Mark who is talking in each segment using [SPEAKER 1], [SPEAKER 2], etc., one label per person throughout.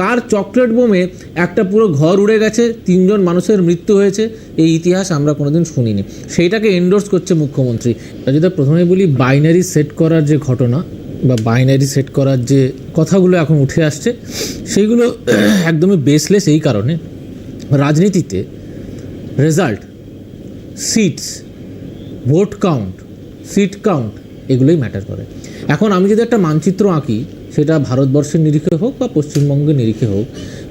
[SPEAKER 1] কার chocolate বোমে একটা পুরো ঘর উড়ে গেছে? তিনজন মানুষের মৃত্যু হয়েছে। এই ইতিহাস আমরা কোনোদিন শুনিনি। সেইটাকে এন্ডোর্স করছে মুখ্যমন্ত্রী। যদি প্রথমে বলি বাইনারি সেট করার যে ঘটনা বা বাইনারি সেট করার যে কথাগুলো এখন উঠে আসছে, সেইগুলো একদমই বেসলেস এই কারণে রাজনীতিতে result seats vote count seat count এগুলোই ম্যাটার করে। এখন আমি যদি একটা মানচিত্র আঁকি সেটা ভারতবর্ষের নিরিখে হোক বা পশ্চিমবঙ্গের নিরিখে হোক।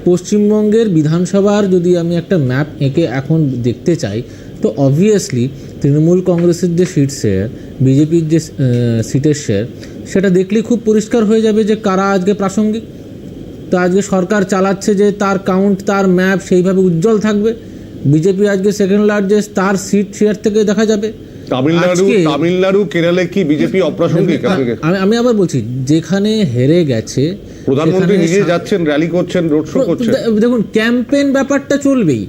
[SPEAKER 1] পশ্চিমবঙ্গের বিধানসভার যদি আমি একটা ম্যাপ এঁকে এখন দেখতে চাই, তো অবভিয়াসলি তৃণমূল কংগ্রেসের যে সিট শেয়ার বিজেপির যে সিটের শেয়ার সেটা দেখলেই খুব পরিষ্কার হয়ে যাবে যে কারা আজকে প্রাসঙ্গিক। তো আজকে সরকার চালাচ্ছে যে তার কাউন্ট তার ম্যাপ সেইভাবে উজ্জ্বল থাকবে। বিজেপি আজকে সেকেন্ড লার্জেস্ট তার সিট শেয়ার থেকে দেখা যাবে।
[SPEAKER 2] তামিলনাড়ু তামিলনাড়ু কেরালে কি বিজেপি অপ্রাসঙ্গিক?
[SPEAKER 1] আমি আমি আবার বলছি যেখানে হেরে গেছে
[SPEAKER 2] প্রধানমন্ত্রী নিজে যাচ্ছেন র্যালি করছেন রোড শো করছেন।
[SPEAKER 1] দেখুন ক্যাম্পেইন ব্যাপারটা চলবেই।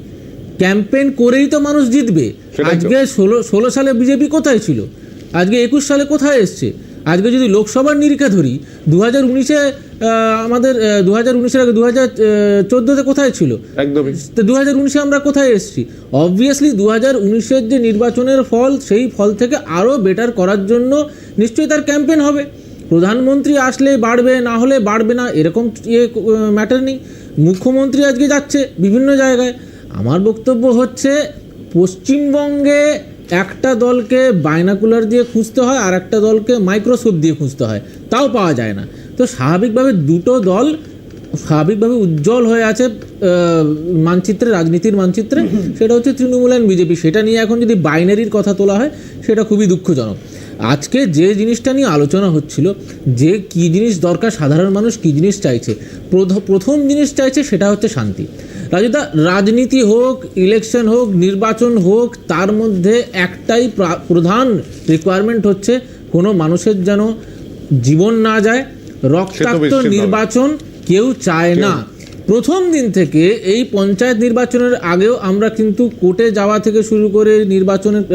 [SPEAKER 1] ক্যাম্পেইন করেই তো মানুষ জিতবে। আজকে ষোলো ষোলো সালে বিজেপি কোথায় ছিল? আজকে একুশ সালে কোথায় এসছে? আজকে যদি লোকসভার নিরিখে ধরি দু হাজার উনিশে আমাদের দু হাজার উনিশের আগে দু হাজার চোদ্দোতে কোথায় ছিল?
[SPEAKER 2] একদমই।
[SPEAKER 1] তো দু হাজার উনিশে আমরা কোথায় এসেছি? অবভিয়াসলি দু হাজার উনিশের যে নির্বাচনের ফল সেই ফল থেকে আরও বেটার করার জন্য নিশ্চয়ই তার ক্যাম্পেন হবে। প্রধানমন্ত্রী আসলে বাড়বে না হলে বাড়বে না এরকম ইয়ে ম্যাটার নেই। মুখ্যমন্ত্রী আজকে যাচ্ছে বিভিন্ন জায়গায়। আমার বক্তব্য হচ্ছে পশ্চিমবঙ্গে একটা দলকে বাইনাকুলার দিয়ে খুঁজতে হয় আর একটা দলকে মাইক্রোস্কোপ দিয়ে খুঁজতে হয়। তাও পাওয়া যায় না। তো স্বাভাবিকভাবে দুটো দল স্বাভাবিকভাবে উজ্জ্বল হয়ে আছে মানচিত্রে রাজনীতির মানচিত্রে। সেটা হচ্ছে তৃণমূল অ্যান্ড বিজেপি। সেটা নিয়ে এখন যদি বাইনারির কথা তোলা হয় সেটা খুবই দুঃখজনক। আজকে যে জিনিসটা নিয়ে আলোচনা হচ্ছিল যে কি জিনিস দরকার সাধারণ মানুষ কি জিনিস চাইছে। প্রথম জিনিস চাইছে সেটা হচ্ছে শান্তি। রাজুদা রাজনীতি হোক ইলেকশন হোক নির্বাচন হোক তার মধ্যে একটাই প্রধান রিকোয়ারমেন্ট হচ্ছে কোনো মানুষের যেন জীবন না যায় রক্তাক্ত নির্বাচন কেউ চায় না। প্রথম দিন থেকে এই পঞ্চায়েত নির্বাচনের আগেও আমরা কিন্তু কোর্টে যাওয়া থেকে শুরু করে নির্বাচনের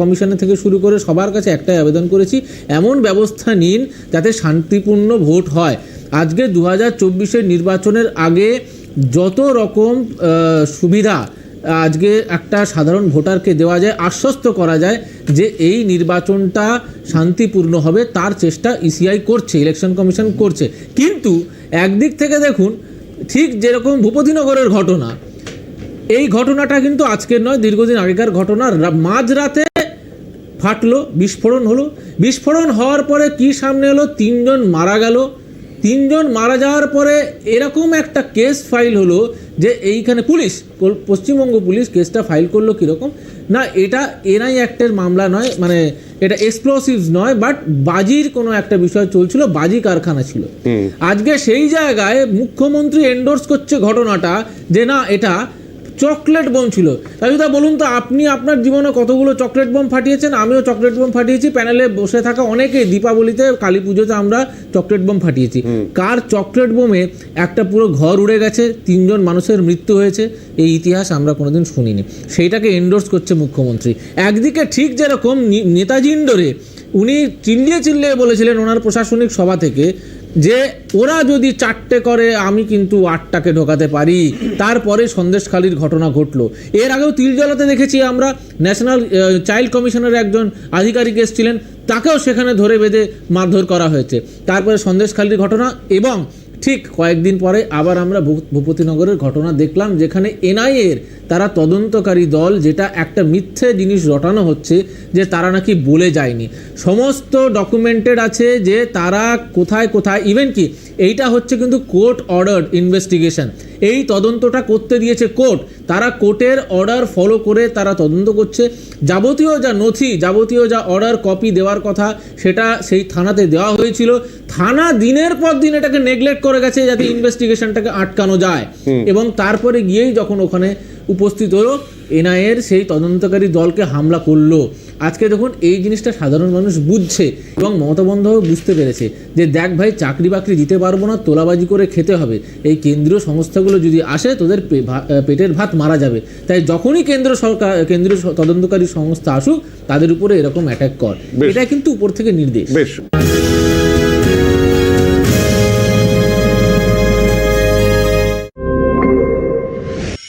[SPEAKER 1] কমিশনের থেকে শুরু করে সবার কাছে একটাই আবেদন করেছি, এমন ব্যবস্থা নিন যাতে শান্তিপূর্ণ ভোট হয়। আজকে দু হাজার নির্বাচনের আগে যত রকম সুবিধা আজকে একটা সাধারণ ভোটারকে দেওয়া যায়, আশ্বস্ত করা যায় যে এই নির্বাচনটা শান্তিপূর্ণ হবে, তার চেষ্টা ইসিআই করছে, ইলেকশন কমিশন করছে। কিন্তু একদিক থেকে দেখুন ঠিক যেরকম ভূপতিনগরের ঘটনা, এই ঘটনাটা কিন্তু আজকের নয়, দীর্ঘদিন আগেকার ঘটনা। মাঝরাতে ফাটলো, বিস্ফোরণ হলো। বিস্ফোরণ হওয়ার পরে কি সামনে এলো? তিনজন মারা গেল। তিনজন মারা যাওয়ার পরে এরকম একটা কেস ফাইল হলো যে এইখানে পুলিশ পশ্চিমবঙ্গ পুলিশ কেসটা ফাইল করল কীরকম? না এটা এনআই অ্যাক্টের মামলা নয় মানে এটা এক্সপ্লোসিভস নয় বাট বাজির কোনো একটা বিষয় চলছিল বাজি কারখানা ছিল। আজকে সেই জায়গায় মুখ্যমন্ত্রী এন্ডোর্স করছে ঘটনাটা যে না এটা চকলেট বোম ছিল। রাজুদা বলুন তো আপনি আপনার জীবনে কতগুলো চকলেট বোম ফাটিয়েছেন? আমিও চকলেট বোম ফাটিয়েছি। প্যানেলে বসে থাকা অনেকেই দীপাবলিতে কালী পুজোতে আমরা চকলেট বোম ফাটিয়েছি। কার চকলেট বোমে একটা পুরো ঘর উড়ে গেছে তিনজন মানুষের মৃত্যু হয়েছে এই ইতিহাস আমরা কোনোদিন শুনিনি। সেইটাকে এন্ডোর্স করছে মুখ্যমন্ত্রী। একদিকে ঠিক যেরকম নেতাজি ইন্ডোরে উনি চিল্লিয়ে চিল্লিয়ে বলেছিলেন ওনার প্রশাসনিক সভা থেকে যে ওরা যদি চারটে করে, আমি কিন্তু আটটাকে ঢোকাতে পারি। তারপরে সন্দেশখালির ঘটনা ঘটলো। এর আগেও তিলজলাতে দেখেছি আমরা, ন্যাশনাল চাইল্ড কমিশনের একজন আধিকারিক এসেছিলেন, তাকেও সেখানে ধরে বেঁধে মারধর করা হয়েছে। তারপরে সন্দেশখালির ঘটনা এবং ঠিক কয়েকদিন পরে আবার আমরা ভূপতিনগরের ঘটনা দেখলাম, যেখানে এনআইএর তারা তদন্তকারী দল যেটা একটা মিথ্যে জিনিস রটানো হচ্ছে যে তারা নাকি বলে যায়নি। সমস্ত ডকুমেন্টেড আছে যে তারা কোথায় কোথায় ইভেন কি এইটা হচ্ছে কিন্তু কোর্ট অর্ডার ইনভেস্টিগেশন। এই তদন্তটা করতে দিয়েছে কোর্ট। তারা কোর্টের অর্ডার ফলো করে তারা তদন্ত করছে। যাবতীয় যা নথি যাবতীয় যা অর্ডার কপি দেওয়ার কথা সেটা সেই থানাতে দেওয়া হয়েছিল। থানা দিনের পর দিন এটাকে নেগলেক্ট করে গেছে যাতে ইনভেস্টিগেশনটাকে আটকানো যায়। এবং তারপরে গিয়েই যখন ওখানে উপস্থিত হলো এনআইএর সেই তদন্তকারী দলকে হামলা করল। আজকে দেখুন এই জিনিসটা সাধারণ মানুষ বুঝছে এবং মমতা বন্দ্যোপাধ্যায় বুঝতে পেরেছে যে দেখ ভাই চাকরি বাকরি দিতে পারব না তোলাবাজি করে খেতে হবে। এই কেন্দ্রীয় সংস্থাগুলো যদি আসে তোদের পেটের ভাত মারা যাবে। তাই যখনই কেন্দ্র সরকার কেন্দ্রীয় তদন্তকারী সংস্থা আসুক তাদের উপরে এরকম অ্যাটাক কর। এটা কিন্তু উপর থেকে নির্দেশ।
[SPEAKER 2] বেশ।